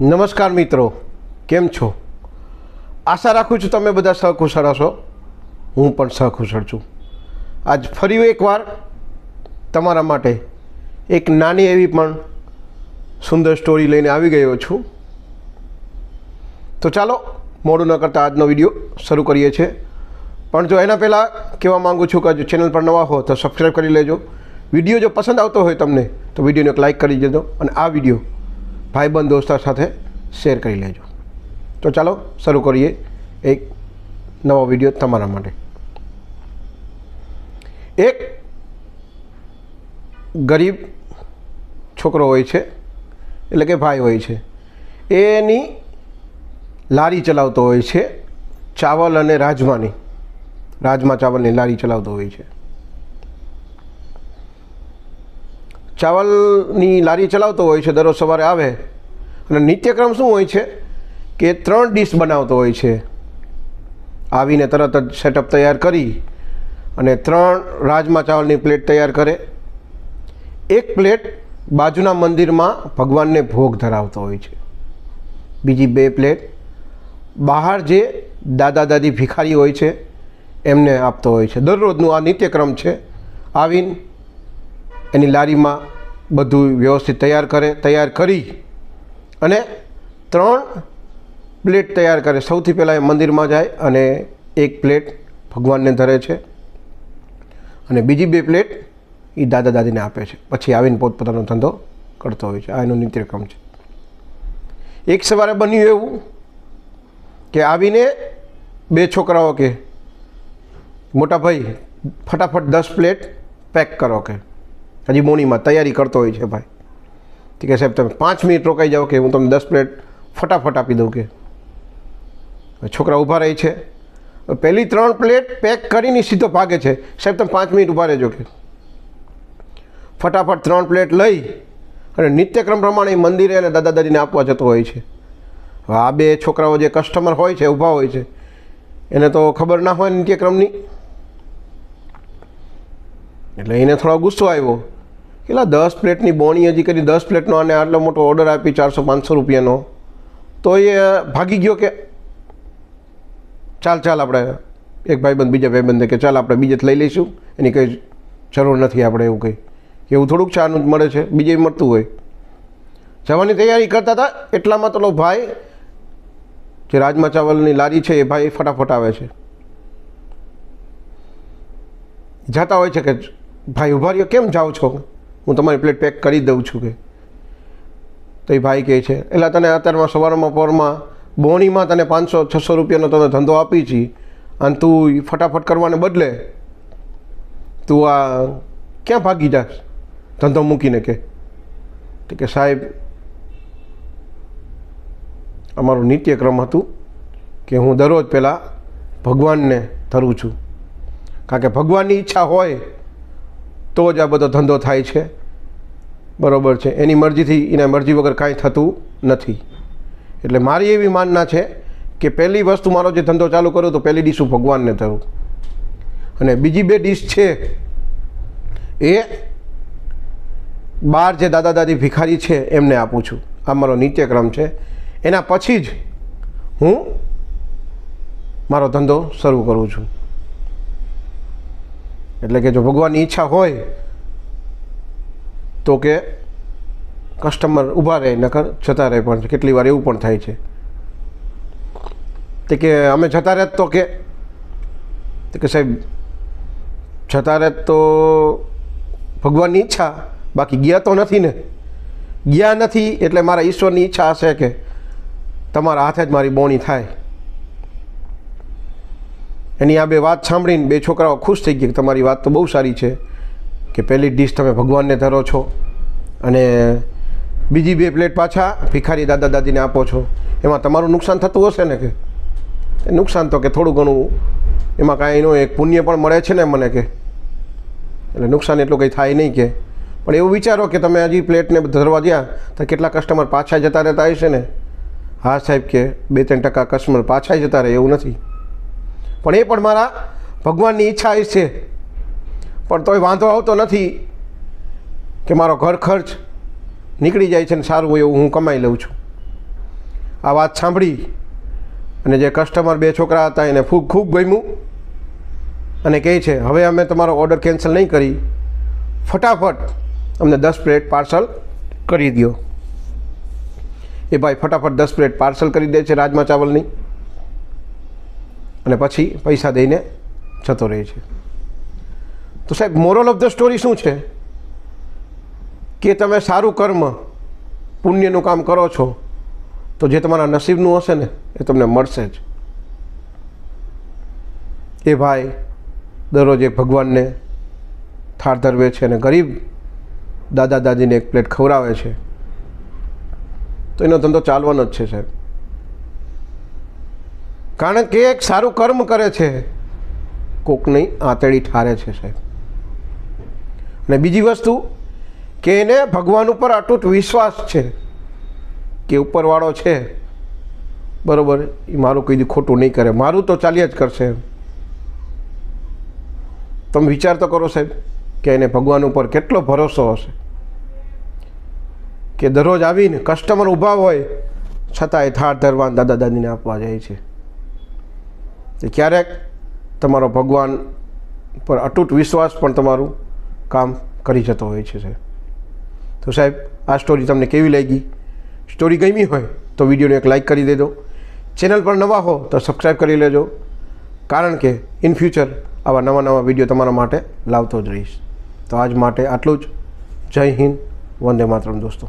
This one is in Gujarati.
નમસ્કાર મિત્રો, કેમ છો? આશા રાખું છું તમે બધા સહકુશળ હશો. હું પણ સહકુશળ છું. આજ ફરી એકવાર તમારા માટે એક નાની એવી પણ સુંદર સ્ટોરી લઈને આવી ગયો છું. તો ચાલો, મોડું ન કરતાં આજનો વીડિયો શરૂ કરીએ છીએ. પણ જો એના પહેલાં કહેવા માગું છું કે જો ચેનલ પર નવા હો તો સબસ્ક્રાઈબ કરી લેજો. વીડિયો જો પસંદ આવતો હોય તમને, તો વિડીયોને એક લાઇક કરી દેજો અને આ વીડિયો ભાઈબંધ દોસ્તો સાથે શેર કરી લેજો. તો ચાલો શરૂ કરીએ એક નવો વીડિયો તમારા માટે. એક ગરીબ છોકરો હોય છે, એટલે કે ભાઈ હોય છે, એની લારી ચલાવતો હોય છે, ચાવલ અને રાજમાની. રાજમા ચાવલની લારી ચલાવતો હોય છે. ચાવલની લારી ચલાવતો હોય છે, દરરોજ સવારે આવે. અને નિત્યક્રમ શું હોય છે? કે ત્રણ ડીશ બનાવતો હોય છે. આવીને તરત જ સેટઅપ તૈયાર કરી અને ત્રણ રાજમા ચાવલની પ્લેટ તૈયાર કરે. એક પ્લેટ બાજુના મંદિરમાં ભગવાનને ભોગ ધરાવતો હોય છે. બીજી બે પ્લેટ બહાર જે દાદા દાદી ભિખારી હોય છે, એમને આપતો હોય છે. દરરોજનું આ નિત્યક્રમ છે. આવીને એની લારીમાં બધું વ્યવસ્થિત તૈયાર કરે, તૈયાર કરી અને ત્રણ પ્લેટ તૈયાર કરે. સૌથી પહેલાં એ મંદિરમાં જાય અને એક પ્લેટ ભગવાનને ધરે છે અને બીજી બે પ્લેટ એ દાદા દાદીને આપે છે. પછી આવીને પોતપોતાનો ધંધો કરતો હોય છે. આ એનો નિત્યક્રમ છે. એક સવારે બન્યું એવું કે આવીને બે છોકરાઓ કે, મોટા ભાઈ, ફટાફટ દસ પ્લેટ પેક કરો કે. હજી મોનીમાં તૈયારી કરતો હોય છે ભાઈ. છે સાહેબ, તમે પાંચ મિનિટ રોકાઈ જાઓ કે હું તમને દસ પ્લેટ ફટાફટ આપી દઉં કે. છોકરા ઊભા રહે છે. પહેલી ત્રણ પ્લેટ પેક કરીને સીધો ભાગે છે. સાહેબ, તમે પાંચ મિનિટ ઊભા રહેજો કે. ફટાફટ ત્રણ પ્લેટ લઈ અને નિત્યક્રમ પ્રમાણે મંદિરે અને દાદા દાદીને આપવા જતો હોય છે. હવે આ બે છોકરાઓ જે કસ્ટમર હોય છે, ઊભા હોય છે, એને તો ખબર ના હોય નિત્યક્રમની. એટલે એને થોડો ગુસ્સો આવ્યો. કેટલા? દસ પ્લેટની બોણી હજી કરી. દસ પ્લેટનો અને આટલો મોટો ઓર્ડર આપી ચારસો પાંચસો રૂપિયાનો. તો એ ભાગી ગયો કે ચાલ ચાલ આપણે એક ભાઈબંધ બીજા ભાઈબંધે કે ચાલ આપણે બીજે લઈ લઈશું. એની કંઈ જરૂર નથી આપણે એવું કંઈ. એવું થોડુંક ચાનું જ મળે છે. બીજે મળતું હોય. જવાની તૈયારી કરતા હતા. એટલામાં તો ભાઈ, જે રાજમા ચાવલની લારી છે એ ભાઈ ફટાફટ આવે છે. જાતા હોય છે કે ભાઈ ઊભા રહ્યો. કેમ જાઓ છો? હું તમારી પ્લેટ પેક કરી દઉં છું કે. તો એ ભાઈ કહે છે એટલે તને અત્યારમાં સવારમાં પોરમાં બોણીમાં તને પાંચસો, છસો રૂપિયાનો તને ધંધો આપી છીએ અને તું ફટાફટ કરવાને બદલે તું આ ક્યાં ભાગી જાસ ધંધો મૂકીને કે. કે, સાહેબ, અમારો નિત્યક્રમ હતું કે હું દરરોજ પહેલાં ભગવાનને ધરું છું. કારણ કે ભગવાનની ઈચ્છા હોય તો જ આ બધો ધંધો થાય છે. બરાબર છે. એની મરજીથી એના મરજી વગર કાંઈ થતું નથી. એટલે મારી એવી માનના છે કે પહેલી વસ્તુ મારો જે ધંધો ચાલુ કર્યો તો પહેલી ડીશ હું ભગવાનને ધરું. અને બીજી બે ડીશ છે, એ બાર જે દાદા દાદી ભિખારી છે, એમને આપું છું. આ મારો નિત્યક્રમ છે. એના પછી જ હું મારો ધંધો શરૂ કરું છું. એટલે કે જો ભગવાનની ઈચ્છા હોય તો કે કસ્ટમર ઊભા રહે, નકર જતા રહે પણ કેટલી વાર એવું પણ થાય છે. તે કે અમે જતા રહે તો કે કે સાહેબ, જતા રહેત તો ભગવાનની ઈચ્છા, બાકી ગયા તો નથી ને. ગયા નથી એટલે મારા ઈશ્વરની ઈચ્છા હશે કે તમારા હાથે જ મારી બોણી થાય. એની આ બે વાત સાંભળીને બે છોકરાઓ ખુશ થઈ ગયા કે તમારી વાત તો બહુ સારી છે. કે પહેલી ડીશ તમે ભગવાનને ધરો છો અને બીજી બે પ્લેટ પાછા ભિખારી દાદા દાદીને આપો છો. એમાં તમારું નુકસાન થતું હશે ને કે? નુકસાન તો કે થોડું ઘણું એમાં કાંઈ એનું એક પુણ્ય પણ મળે છે ને મને કે. એટલે નુકસાન એટલું કંઈ થાય નહીં કે. પણ એવું વિચારો કે તમે હજી પ્લેટને ધરવા ગયા, તો કેટલા કસ્ટમર પાછા જતા રહેતા હશે ને? હા સાહેબ કે બે ત્રણ ટકા કસ્ટમર પાછા જતા રહે એવું નથી. પણ એ પણ મારા ભગવાનની ઈચ્છા એ છે પણ તોય વાંધો આવતો નથી કે મારો ઘર ખર્ચ નીકળી જાય છે ને સારું એવું હું કમાઈ લઉં છું. આ વાત સાંભળી અને જે કસ્ટમર બે છોકરા હતા એને ખૂબ ખૂબ ગમ્યું અને કહે છે, હવે અમે તમારો ઓર્ડર કેન્સલ નહીં કરી. ફટાફટ અમને દસ પ્લેટ પાર્સલ કરી દો એ ભાઈ ફટાફટ દસ પ્લેટ પાર્સલ કરી દે છે રાજમા ચાવલની અને પછી પૈસા દઈને જતો રહે છે. તો સાહેબ મોરલ ઓફ ધ સ્ટોરી શું છે? કે તમે સારું કર્મ, પુણ્યનું કામ કરો છો, તો જે તમારા નસીબનું હશે ને, એ તમને મળશે જ. એ ભાઈ દરરોજ એક ભગવાનને થાળ ધરવે છે અને ગરીબ દાદા દાદીને એક પ્લેટ ખવડાવે છે. તો એનો ધંધો ચાલવાનો જ છે સાહેબ. કારણ કે એક સારું કર્મ કરે છે, કોકની આંતળી ઠારે છે સાહેબ. અને બીજી વસ્તુ કે એને ભગવાન ઉપર અતૂટ વિશ્વાસ છે કે ઉપરવાળો છે. બરાબર, એ મારું કીધું ખોટું નહીં કરે. મારું તો ચાલ્યા જ કરશે તમે વિચાર તો કરો સાહેબ કે એને ભગવાન ઉપર કેટલો ભરોસો હશે? કે દરરોજ આવીને કસ્ટમર ઊભા હોય છતાં એ થાળ ધરવાન દાદા દાદીને આપવા જાય છે. તો ક્યારેક તમારો ભગવાન પર અતૂટ વિશ્વાસ પણ તમારું કામ કરી જતો હોય છે, સાહેબ. તો સાહેબ, આ સ્ટોરી તમને કેવી લાગી? સ્ટોરી ગમી હોય તો વિડીયોને એક લાઇક કરી દેજો. ચેનલ પર નવા હો તો સબસ્ક્રાઈબ કરી લેજો. કારણ કે ઇન ફ્યુચર આવા નવા નવા વીડિયો તમારા માટે લાવતો જ રહીશ. તો આજ માટે આટલું જ. જય હિન્દ. વંદે માતરમ, દોસ્તો.